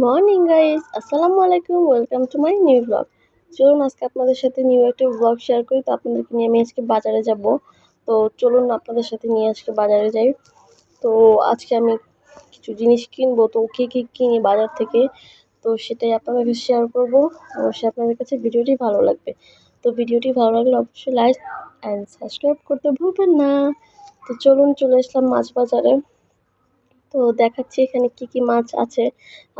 Morning guys আসসালামু আলাইকুম welcome to my new blog চলুন, আজকে আপনাদের সাথে নিউ একটা ব্লগ শেয়ার করি। তো আপনাদেরকে নিয়ে আমি আজকে বাজারে যাব। তো চলুন, আপনাদের সাথে নিয়ে আজকে বাজারে যাই। তো আজকে আমি কিছু জিনিস কিনবো। তো কী কী কিনি বাজার থেকে, তো সেটাই আপনাদের শেয়ার করব। অবশ্যই আপনাদের কাছে ভিডিওটি ভালো লাগবে। তো ভিডিওটি ভালো লাগলে অবশ্যই লাইক অ্যান্ড সাবস্ক্রাইব করতে ভুলবেন না। তো চলুন, চলে আসলাম মাছ বাজারে। তো দেখাচ্ছি এখানে কি কি মাছ আছে।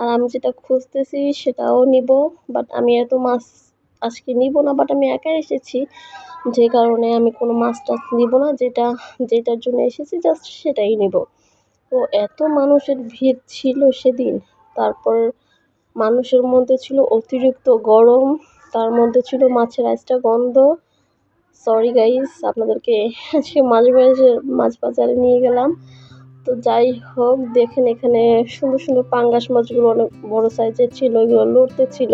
আর আমি যেটা খুঁজতেছি সেটাও নিব বাট আমি এত মাছ আজকে নিব না বাট আমি একাই এসেছি। যে কারণে আমি কোনো মাছ টাছ নিব না, যেটা, যেটার জন্য এসেছি জাস্ট সেটাই নিব। তো এত মানুষের ভিড় ছিল সেদিন, তারপর মানুষের মধ্যে ছিল অতিরিক্ত গরম, তার মধ্যে ছিল মাছের আইসটা গন্ধ। সরি গাইস আপনাদেরকে আজকে মাছ বাজারে মাছ বাজারে নিয়ে গেলাম। তো যাই হোক, দেখেন এখানে সুন্দর সুন্দর পাঙ্গাস মাছগুলো অনেক বড় সাইজের ছিল, এগুলো লড়তে ছিল।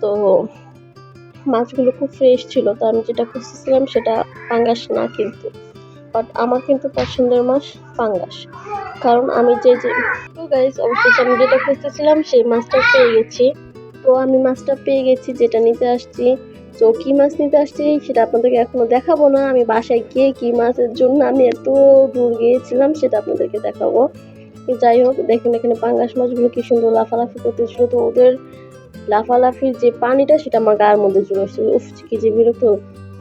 তো মাছগুলো খুব ফ্রেশ ছিল, তো আমি যেটা খুঁজতেছিলাম সেটা পাঙ্গাস না কিন্তু। বাট আমার কিন্তু পছন্দের মাছ পাঙ্গাস। কারণ আমি যে যে গাইজ অবশ্যই আমি যেটা খুঁজতেছিলাম সেই মাছটা পেয়ে গেছি। তো আমি মাছটা পেয়ে গেছি, যেটা নিতে আসছি। তো কী মাছ নিতে আসছি সেটা আপনাদেরকে এখনও দেখাবো না। আমি বাসায় গিয়ে কী মাছের জন্য আমি এত দূর গিয়েছিলাম সেটা আপনাদেরকে দেখাবো। যাই হোক, দেখুন এখানে পাঙ্গাস মাছগুলো কি সুন্দর লাফালাফি করতেছিল। তো ওদের লাফালাফির যে পানিটা সেটা আমার গায়ের মধ্যে চলে আসছে উফ, কি যে বিরক্ত।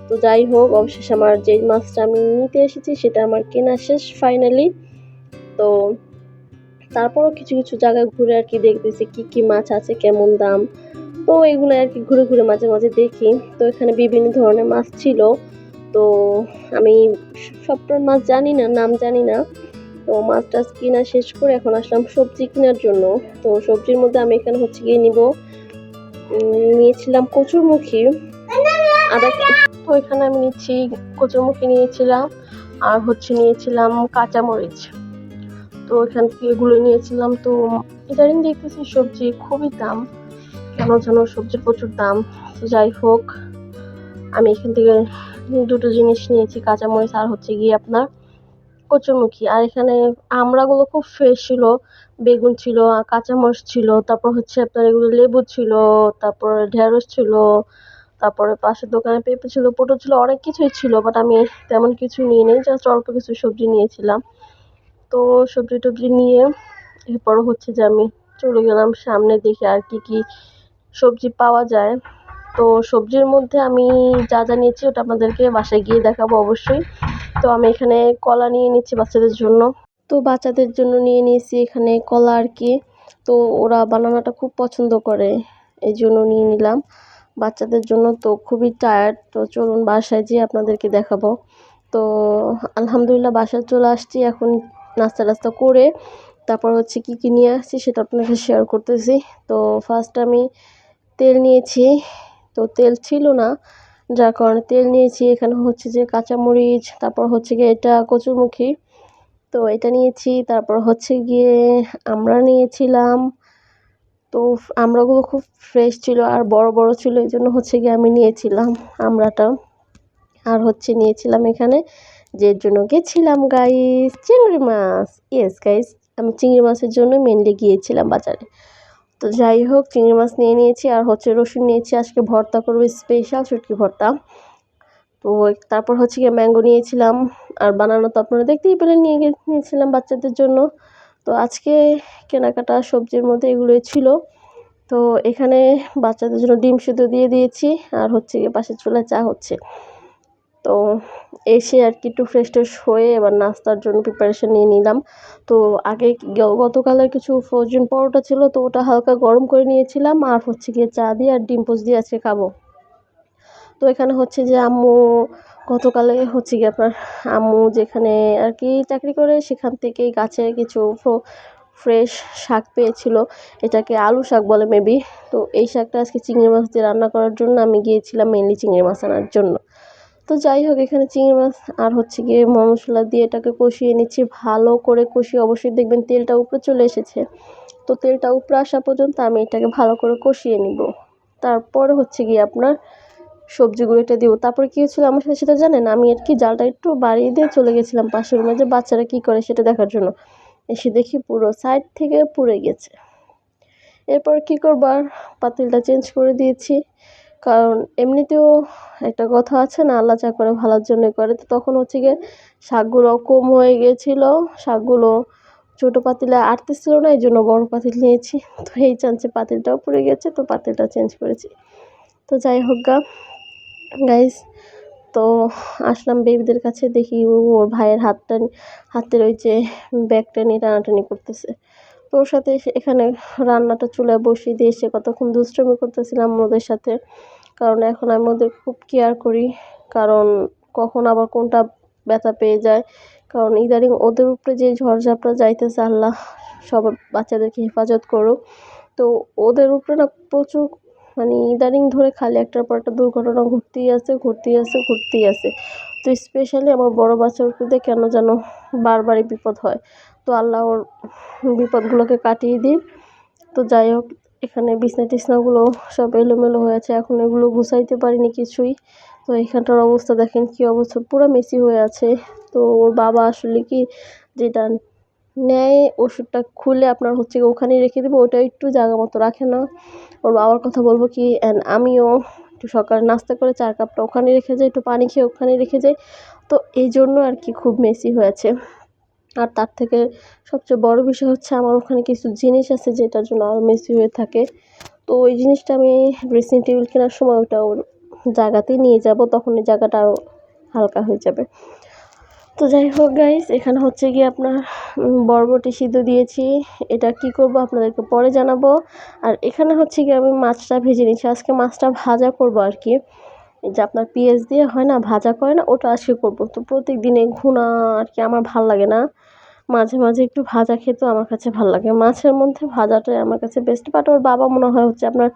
তো যাই হোক, অবশেষে আমার যে মাছটা আমি নিতে এসেছি সেটা আমার কেনা শেষ ফাইনালি তো তারপরও কিছু কিছু জায়গায় ঘুরে আর কি দেখতেছি কি কি মাছ আছে, কেমন দাম। তো এগুলো আর কি ঘুরে ঘুরে মাঝে মাঝে দেখি। তো এখানে বিভিন্ন ধরনের মাছ ছিল। তো আমি সবটা মাছ জানি না, নাম জানি না। তো মাছ টাছ কিনা শেষ করে এখন আসলাম সবজি কেনার জন্য। তো সবজির মধ্যে আমি এখানে হচ্ছে গিয়ে নিব নিয়েছিলাম কচুরমুখী। আদা তো এখানে আমি নিচ্ছি কচুরমুখী নিয়েছিলাম, আর হচ্ছে নিয়েছিলাম কাঁচামরিচ। তো এখান থেকে এগুলো নিয়েছিলাম। তো ইদানিং দেখতেছি সবজি খুবই দাম। কেন যেন সবজির প্রচুর দাম। তো যাই হোক, আমি এখান থেকে দুটো জিনিস নিয়েছি, কাঁচামরিচ আর হচ্ছে গিয়ে আপনার কচুরমুখী আর এখানে আমড়াগুলো খুব ফ্রেশ ছিল, বেগুন ছিল, কাঁচামরিচ ছিল, তারপর হচ্ছে আপনার এগুলো লেবু ছিল, তারপর ঢেঁড়স ছিল, তারপরে পাশের দোকানে পেঁপে ছিল, পটল ছিল, অনেক কিছুই ছিল বাট আমি তেমন কিছু নিয়ে নিই জাস্ট অল্প কিছু সবজি নিয়েছিলাম। তো সবজি টবজি নিয়ে এরপর হচ্ছে যে আমি চলে গেলাম সামনে দেখে আর কি কি সবজি পাওয়া যায়। তো সবজির মধ্যে আমি যা যা নিয়েছি ওটা আপনাদেরকে বাসায় গিয়ে দেখাবো অবশ্যই। তো আমি এখানে কলা নিয়ে নিচ্ছি বাচ্চাদের জন্য। তো বাচ্চাদের জন্য নিয়ে নিয়েছি এখানে কলা আর কি। তো ওরা বানানাটা খুব পছন্দ করে, এই জন্য নিয়ে নিলাম। বাচ্চাদের জন্য তো খুবই টায়ার্ড তো চলুন বাসায় যেয়ে আপনাদেরকে দেখাবো। তো আলহামদুলিল্লাহ বাসায় চলে আসছি এখন নাস্তা টাস্তা করে। তারপর হচ্ছে কি কী নিয়ে আসছি সেটা আপনাকে শেয়ার করতেছি। তো ফার্স্ট আমি তেল নিয়েছি। তো তেল ছিল না, যার কারণে তেল নিয়েছি। এখানে হচ্ছে যে কাঁচামরিচ, তারপর হচ্ছে গিয়ে এটা কচুরমুখী। তো এটা নিয়েছি, তারপর হচ্ছে গিয়ে আমরা নিয়েছিলাম। তো আমরাগুলো খুব ফ্রেশ ছিল আর বড় বড় ছিল, এই জন্য হচ্ছে গিয়ে আমি নিয়েছিলাম আমরাটা। আর হচ্ছে নিয়েছিলাম এখানে যে জন্য গেছিলাম গাইস চিংড়ি মাছ। ইয়েস গাইস আমি চিংড়ি মাছের জন্য মেনলি গিয়েছিলাম বাজারে। তো যাই হোক, চিংড়ি মাছ নিয়ে নিয়েছি আর হচ্ছে রসুন নিয়েছি। আজকে ভর্তা করব স্পেশাল শুটকি ভর্তা। তো তারপর হচ্ছে গিয়ে ম্যাঙ্গো নিয়েছিলাম। আর বানানো তো আপনারা দেখতেই পেলেন, নিয়ে নিয়েছিলাম বাচ্চাদের জন্য। তো আজকে কেনাকাটা সবজির মধ্যে এগুলোই ছিল। তো এখানে বাচ্চাদের জন্য ডিম সিদ্ধ দিয়ে দিয়েছি। আর হচ্ছে গিয়ে পাশে চুলা চা হচ্ছে। তো এসে আর কি একটু ফ্রেশ ট্রেশ হয়ে এবার নাস্তার জন্য প্রিপারেশান নিয়ে নিলাম। তো আগে গতকালের কিছু ফ্রোজেন পরোটা ছিল, তো ওটা হালকা গরম করে নিয়েছিলাম, আর হচ্ছে গিয়ে চা দিয়ে আর ডিম পোচ দিয়ে আজকে খাব। তো এখানে হচ্ছে যে আম্মু, গতকালে হচ্ছে গিয়ে আপনার আম্মু যেখানে আর কি চাকরি করে, সেখান থেকেই গাছে কিছু ফ্রেশ শাক পেয়েছিল। এটাকে আলু শাক বলে মেবি তো এই শাকটা আজকে চিংড়ি মাছ দিয়ে রান্না করার জন্য আমি গিয়েছিলাম মেনলি চিংড়ি মাছ আনার জন্য। তো যাই হোক, এখানে চিংড়ি মাছ আর হচ্ছে গিয়ে মশলা দিয়ে এটাকে কষিয়ে নিচ্ছি। ভালো করে কষিয়ে অবশ্যই দেখবেন তেলটা উপরে চলে এসেছে। তো তেলটা উপরে আসা পর্যন্ত আমি এটাকে ভালো করে কষিয়ে নিব। তারপরে হচ্ছে গিয়ে আপনার সবজিগুলো এটা দিব। তারপরে কী হয়েছিলো আমার সাথে সেটা জানেন? আমি আর কি জালটা একটু বাড়িয়ে দিয়ে চলে গেছিলাম পাশের যে বাচ্চারা কী করে সেটা দেখার জন্য। এসে দেখি পুরো সাইড থেকে পুড়ে গেছে। এরপর কী করবার পাতিলটা চেঞ্জ করে দিয়েছি। কারণ এমনিতেও একটা কথা আছে না, আল্লাহ যা করে ভালোর জন্যই করে। তো তখন হচ্ছে গিয়ে শাকগুলো কম হয়ে গিয়েছিল, শাকগুলো ছোটো পাতিলে আটতেছিল না, এই জন্য বড়ো পাতিল নিয়েছি। তো এই চান্সে পাতিলটাও পড়ে গেছে, তো পাতিলটা চেঞ্জ করেছি। তো যাই হোক গা গাইস তো আসলাম বেবিদের কাছে, দেখি ওর ভাইয়ের হাতটা হাতের ওই যে ব্যাগটা নিয়ে টানাটানি করতেছে। তো ওর সাথে এখানে রান্নাটা চুলায় বসিয়ে দিয়ে এসে কতক্ষণ দুষ্টমি করতেছিলাম ওদের সাথে। কারণ এখন আমি ওদের খুব কেয়ার করি। কারণ কখন আবার কোনটা ব্যথা পেয়ে যায়। কারণ ইদানিং ওদের উপরে যে ঝড়ঝাপটা যাইতেছে, আল্লাহ, সব বাচ্চাদেরকে হেফাজত করুক। তো ওদের উপরে না প্রচুর মানে ইদানিং ধরে খালি একটার পর একটা দুর্ঘটনা ঘটতেই আছে ঘটতেই আছে ঘটতেই আছে। তো স্পেশালি আমার বড় বাচ্চার উপরে কেন যেন বারবারই বিপদ হয়। তো আল্লাহ ওর বিপদগুলোকে কাটিয়ে দিই তো যাই হোক, এখানে বিছনা টিছনাগুলো সব এলোমেলো হয়ে আছে। এখন এগুলো গুছাইতে পারিনি কিছুই। তো এখানটার অবস্থা দেখেন কি অবস্থা, পুরো মেসি হয়ে আছে। তো ওর বাবা আসলে কি যেটা নেয় ওষুধটা খুলে আপনার হচ্ছে ওখানেই রেখে দেবো ওটা একটু জায়গা মতো রাখে না। ওর বাবার কথা বলব কি অ্যান্ড আমিও একটু সকালে নাস্তা করে চার কাপটা ওখানে রেখে যাই, একটু পানি খেয়ে ওখানে রেখে যাই। তো এই জন্য আর কি খুব মেসি হয়েছে আর তার থেকে সবচেয়ে বড় বিষয় হচ্ছে আমার ওখানে কিছু জিনিস আছে যেটার জন্য আরও মেসি হয়ে থাকে। তো ওই জিনিসটা আমি ড্রেসিং টেবিল কেনার সময় ওটা ওর জায়গাতেই নিয়ে যাব, তখন ওই জায়গাটা আরও হালকা হয়ে যাবে। তো যাই হোক গাইস এখানে হচ্ছে গিয়ে আপনার বরবটি সিদ্ধ দিয়েছি। এটা কি করব আপনাদেরকে পরে জানাব। আর এখানে হচ্ছে গিয়ে আমি মাছটা ভেজে নিচ্ছি আজকে মাছটা ভাজা করব আর কি। যে আপনার পেঁয়াজ দিয়ে হয় না, ভাজা করে না, ওটা আজকে করব। তো প্রত্যেক দিনে ঘুনা আর কি আমার ভালো লাগে না। মাঝে মাঝে একটু ভাজা খেতেও আমার কাছে ভালো লাগে। মাছের মধ্যে ভাজাটাই আমার কাছে বেস্ট বাট ওর বাবা মনে হয় হচ্ছে আপনার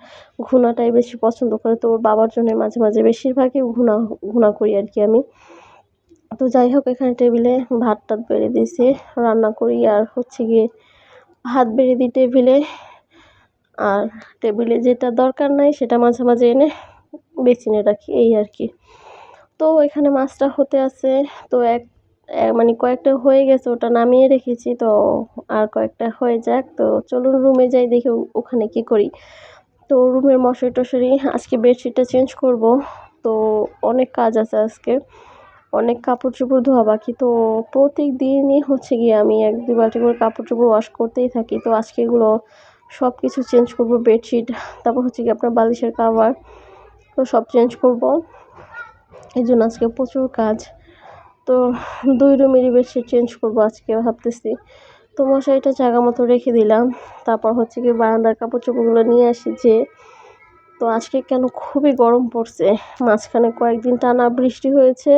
ঘুনাটাই বেশি পছন্দ করে, তো ওর বাবার জন্য মাঝে মাঝে বেশিরভাগই ঘুনা ঘুনা করি আর কি আমি। তো যাই হোক, এখানে টেবিলে ভাত টাত বেড়ে দিয়েছি, রান্না করি আর হচ্ছে গিয়ে ভাত বেড়ে দিই টেবিলে আর টেবিলে যেটা দরকার নাই, সেটা মাঝে মাঝে এনে বেছিনে রাখি, এই আর কি। তো এখানে মাছটা হতে আছে, তো এক মানে কয়েকটা হয়ে গেছে, ওটা নামিয়ে রেখেছি, তো আর কয়েকটা হয়ে যাক, তো চলুন রুমে যাই, দেখি ওখানে কি করি। তো রুমের মশারি টশারি আজকে বেডশিটটা চেঞ্জ করব, তো অনেক কাজ আছে আজকে, অনেক কাপড় চোপড় ধোয়া বাকি, তো প্রত্যেক দিনই হচ্ছে গিয়ে আমি এক, দুই বালতি করে কাপড় চোপড় ওয়াশ করতেই থাকি, তো আজকে এগুলো সব কিছু চেঞ্জ করব, বেডশিট, তারপর হচ্ছে গিয়ে আপনার বালিশের কাভার তো সব চেঞ্জ করব। এই জন্য আজকে প্রচুর কাজ। তো দুই রুমেরই বেডশিট চেঞ্জ করব আজকে ভাবতেছি। তো মশারিটা জায়গা মতো রেখে দিলাম। তারপর হচ্ছে কি বারান্দার কাপড় চোপড়গুলো নিয়ে আসি যে, তো আজকে কেন খুবই গরম পড়ছে। মাঝখানে কয়েকদিন টানা বৃষ্টি হয়েছে।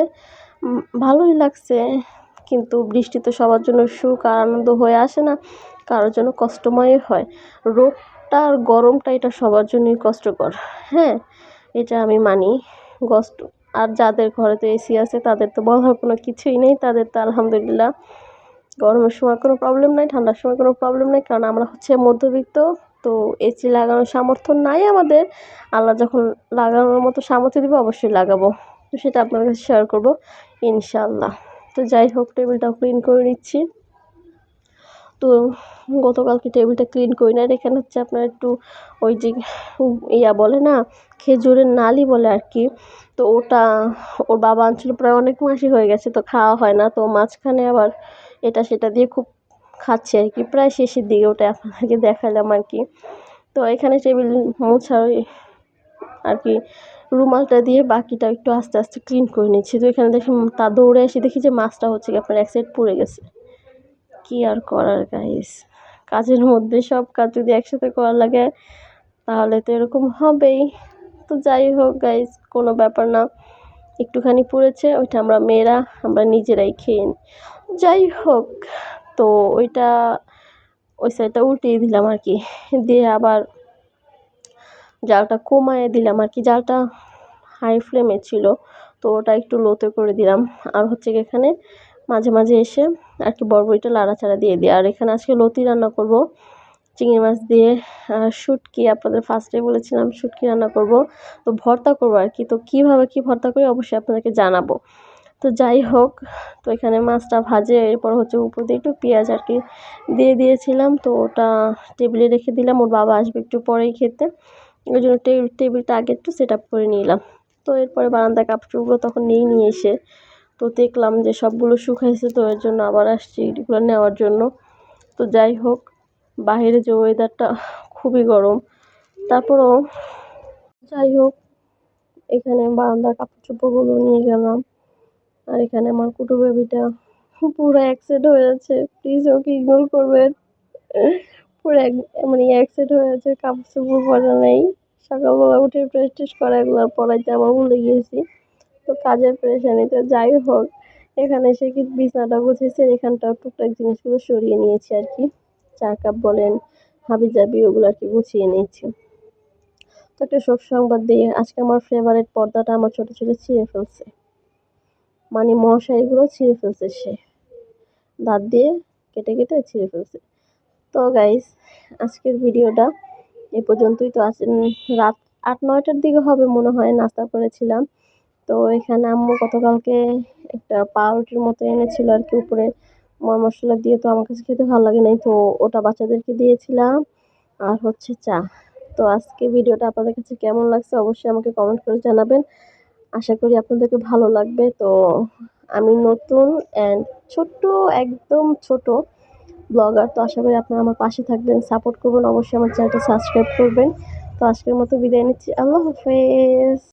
ভালোই লাগছে। কিন্তু বৃষ্টি তো সবার জন্য সুখ আর আনন্দ হয়ে আসে না। কারোর জন্য কষ্টময় হয়। রোগটা আর গরমটা এটা সবার জন্যই কষ্টকর। হ্যাঁ এটা আমি মানি। কষ্ট আর যাদের ঘরে তো এসি আছে, তাদের তো বলার কোনো কিছুই নেই। তাদের তো আলহামদুলিল্লাহ গরমের সময় কোনো প্রবলেম নাই, ঠান্ডার সময় কোনো প্রবলেম নেই। কারণ আমরা হচ্ছে মধ্যবিত্ত, তো এসি লাগানোর সামর্থ্য নাই আমাদের। আল্লাহ যখন লাগানোর মতো সামর্থ্য দেবে, অবশ্যই লাগাবো। তো সেটা আপনার কাছে শেয়ার করব ইনশাল্লাহ তো যাই হোক টেবিলটাও ক্লিন করে নিচ্ছি। তো গতকালকে টেবিলটা ক্লিন করি না এখানে হচ্ছে আপনার একটু ওই যে ইয়া বলে না, খেজুরের নালি বলে আর কি। তো ওটা ওর বাবা আনছিল, প্রায় অনেক মাসই হয়ে গেছে তো খাওয়া হয় না। তো মাঝখানে আবার এটা সেটা দিয়ে খুব খাচ্ছে আর কি। প্রায় শেষের দিকে ওটা আপনাদেরকে দেখালাম আর কি। তো এখানে টেবিল মোছার আর কি রুমালটা দিয়ে বাকিটা একটু আস্তে আস্তে ক্লিন করে নিচ্ছি। তো এখানে দেখি তা দৌড়ে এসে দেখি যে মাছটা হচ্ছে কি আপনার এক সাইড পড়ে গেছে। কি আর করার গাইস কাজের মধ্যে সব কাজ যদি একসাথে করা লাগে, তাহলে তো এরকম হবেই। তো যাই হোক গাইস কোনো ব্যাপার না। একটুখানি পড়েছে, ওইটা আমরা মেয়েরা, আমরা নিজেরাই খেয়ে যাই হোক, তো ওইটা, ওই সাইডটা উল্টিয়ে দিলাম আর কি। দিয়ে আবার জালটা কমায় দিলাম আর কি। জালটা হাই ফ্লেমে ছিল, তো ওটা একটু লোতে করে দিলাম। আর হচ্ছে এখানে মাঝে মাঝে এসে আর কি বড়বড়িটা লাড়াচাড়া দিয়ে দিই। আর এখানে আজকে লতি রান্না করব। চিংড়ি মাছ দিয়ে শুটকি আপনাদের ফার্স্টে বলেছিলাম শুটকি রান্না করব। তো ভর্তা করব আর কি। তো কীভাবে কী ভর্তা করি অবশ্যই আপনাদেরকে জানাব। তো যাই হোক, তো এখানে মাছটা ভাজে, এরপর হচ্ছে উপর দিয়ে একটু পেঁয়াজ আর কি দিয়ে দিয়েছিলাম। তো ওটা টেবিলে রেখে দিলাম, ওর বাবা আসবে একটু পরেই খেতে। ওই জন্য টেবিলটা আগে একটু সেট আপ করে নিলাম। তো এরপরে বারান্দায় কাপড়গুলো তখন নিয়ে নিয়ে এসে তো দেখলাম যে সবগুলো শুকাইছে তো এর জন্য আবার আসছি এগুলো নেওয়ার জন্য। তো যাই হোক বাহিরে যে ওয়েদারটা খুবই গরম। তারপরও যাই হোক, এখানে বারান্দার কাপড় চোপড়গুলো নিয়ে গেলাম। আর এখানে আমার কুটু বেবিটা পুরো অ্যাক্সিডেন্ট হয়ে যাচ্ছে। প্লিজ ওকে ইগনোর করবেন। পুরো মানে অ্যাক্সিডেন্ট হয়ে যাচ্ছে কাপড় চোপড় পরা নেই। সকালবেলা উঠে ফ্রেশ করা, এগুলো পরাইতে আমার ভুলে গিয়েছি। তো কাজের প্রেশানি তো যাই হোক, এখানে এসে কি বিছানাটা গুছিয়েছে এখানটা টুকটাক জিনিসগুলো সরিয়ে নিয়েছি আর কি। চা কাপ বলেন হাবি জাবি ওগুলো আর কি গুছিয়ে নিয়েছি। তো একটা শোক সংবাদ দিয়ে, আজকে আমার ফেভারিট পর্দাটা আমার ছোটো ছেলে ছিঁড়ে ফেলছে। মানে মশারিগুলো ছিঁড়ে ফেলছে সে। দাঁত দিয়ে কেটে কেটে ছিঁড়ে ফেলছে। তো গাইস আজকের ভিডিওটা এ পর্যন্তই। তো আছেন রাত আট নয়টার দিকে হবে মনে হয়, নাস্তা করেছিলাম। তো এখানে আম্মু গতকালকে একটা পাউরুটির মতো এনেছিল আর কি উপরে মর মশলা দিয়ে, তো আমার কাছে খেতে ভালো লাগে নাই, তো ওটা বাচ্চাদেরকে দিয়েছিলাম আর হচ্ছে চা। তো আজকে ভিডিওটা আপনাদের কাছে কেমন লাগছে অবশ্যই আমাকে কমেন্ট করে জানাবেন। আশা করি আপনাদেরকে ভালো লাগবে। তো আমি নতুন অ্যান্ড ছোট্ট, একদম ছোট ব্লগার, তো আশা করি আপনারা আমার পাশে থাকবেন সাপোর্ট করবেন, অবশ্যই আমার চ্যানেলটা সাবস্ক্রাইব করবেন। তো আজকের মতো বিদায় নিচ্ছি, আল্লাহ হাফেজ।